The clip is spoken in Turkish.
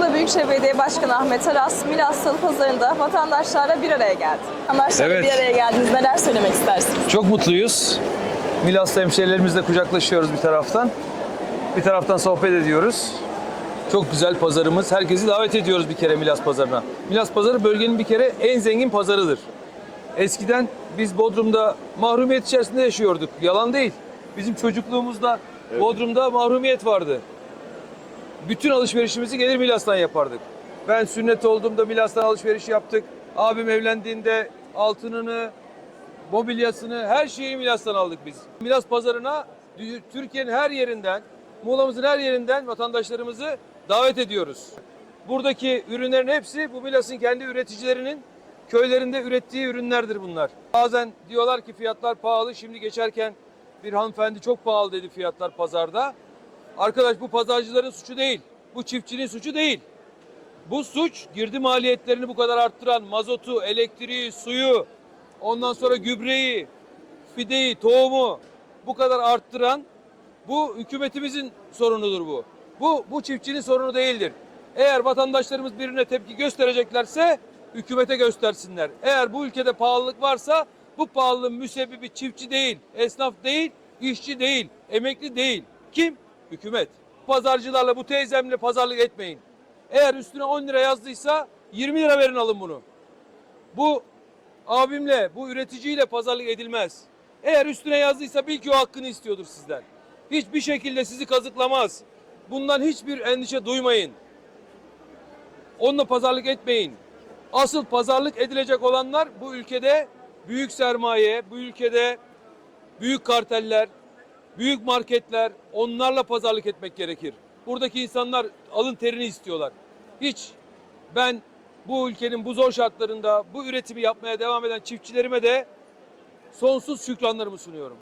Büyükşehir Belediye Başkanı Ahmet Aras, Milas Salı Pazarı'nda vatandaşlarla bir araya geldi. Vatandaşlarla Evet. bir araya geldiniz. Neler söylemek istersiniz? Çok mutluyuz. Milas'ta hemşehrilerimizle kucaklaşıyoruz bir taraftan. Bir taraftan sohbet ediyoruz. Çok güzel pazarımız. Herkesi davet ediyoruz bir kere Milas pazarına. Milas pazarı bölgenin bir kere en zengin pazarıdır. Eskiden biz Bodrum'da mahrumiyet içerisinde yaşıyorduk. Yalan değil. Bizim çocukluğumuzda Bodrum'da mahrumiyet vardı. Bütün alışverişimizi gelir Milas'tan yapardık. Ben sünnet olduğumda Milas'tan alışveriş yaptık. Abim evlendiğinde altınını, mobilyasını, her şeyi Milas'tan aldık biz. Milas pazarına Türkiye'nin her yerinden, Muğla'mızın her yerinden vatandaşlarımızı davet ediyoruz. Buradaki ürünlerin hepsi bu Milas'ın kendi üreticilerinin köylerinde ürettiği ürünlerdir bunlar. Bazen diyorlar ki fiyatlar pahalı. Şimdi geçerken bir hanımefendi çok pahalı dedi fiyatlar pazarda. Arkadaş bu pazarcıların suçu değil. Bu çiftçinin suçu değil. Bu suç girdi maliyetlerini bu kadar arttıran mazotu, elektriği, suyu, ondan sonra gübreyi, fideyi, tohumu bu kadar arttıran bu hükümetimizin sorunudur bu. Bu bu çiftçinin sorunu değildir. Eğer vatandaşlarımız birine tepki göstereceklerse hükümete göstersinler. Eğer bu ülkede pahalılık varsa bu pahalılığın müsebbibi çiftçi değil, esnaf değil, işçi değil, emekli değil. Kim? Hükümet. Pazarcılarla bu teyzemle pazarlık etmeyin. Eğer üstüne 10 lira yazdıysa 20 lira verin alın bunu. Bu abimle, bu üreticiyle pazarlık edilmez. Eğer üstüne yazdıysa bil ki o hakkını istiyordur sizden. Hiçbir şekilde sizi kazıklamaz. Bundan hiçbir endişe duymayın. Onunla pazarlık etmeyin. Asıl pazarlık edilecek olanlar bu ülkede büyük sermaye, bu ülkede büyük karteller, büyük marketler onlarla pazarlık etmek gerekir. Buradaki insanlar alın terini istiyorlar. Hiç ben bu ülkenin bu zor şartlarında bu üretimi yapmaya devam eden çiftçilerime de sonsuz şükranlarımı sunuyorum.